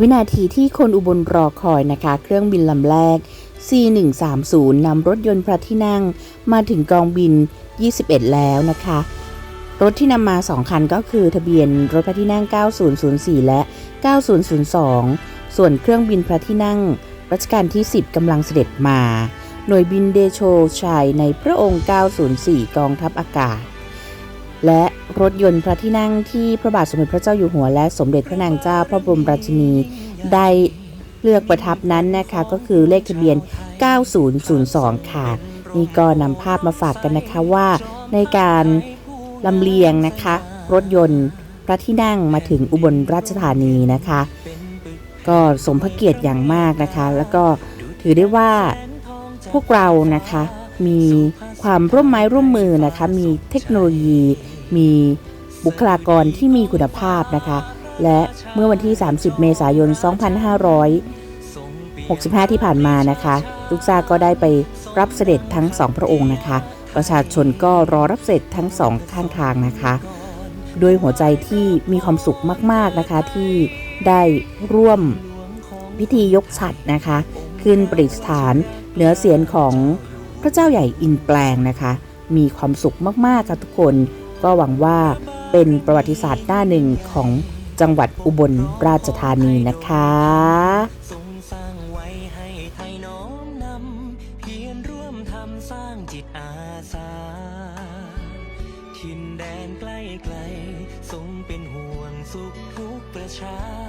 วินาทีที่คนอุบลรอคอยนะคะ เครื่องบินลำแรก C130 นำรถยนต์พระที่นั่งมาถึงกองบิน 21 แล้วนะคะ รถที่นำมา 2 คันก็คือทะเบียนรถพระที่นั่ง 9004 และ 9002 ส่วนเครื่องบินพระที่นั่งรัชกาลที่ 10 กำลังเสด็จมา หน่วยบินเดโชชัยในพระองค์ 904 กองทัพอากาศ และ รถยนต์พระที่นั่งที่พระบาทสมเด็จพระเจ้าอยู่หัวและสมเด็จพระนางเจ้าพระบรมราชินีได้เลือกประทับนั้นนะคะก็คือเลขทะเบียน 9002 ค่ะ นี่ก็นำภาพมาฝากกันนะคะว่าในการลำเลียงนะคะ รถยนต์พระที่นั่งมาถึงอุบลราชธานีนะคะ ก็สมพระเกียรติอย่างมากนะคะ แล้วก็ถือได้ว่าพวกเรานะคะมีความร่วมไม้ร่วมมือนะคะ มีเทคโนโลยี มีบุคลากรที่มีคุณภาพนะคะ และเมื่อวันที่ 30 เมษายน 2565 ที่ผ่านมานะคะลูกซาก็ได้ไปรับเสด็จทั้งสองพระองค์นะคะ ประชาชนก็รอรับเสด็จทั้งสองข้างทางนะคะด้วยหัวใจที่มีความสุขมาก ๆ นะคะ ที่ได้ร่วมพิธียกฉัดนะคะ ขึ้นประดิษฐานเหนือเสียนของพระเจ้าใหญ่อินแปลงนะคะ มีความสุขมาก ๆ ค่ะทุกคน ก็หวังว่าเป็นประวัติศาสตร์หน้าหนึ่งของจังหวัดอุบลราชธานีนะคะสร้างจิตอาสาทินแดนใกล้ไกลทรงเป็นห่วงสุขทุกประชา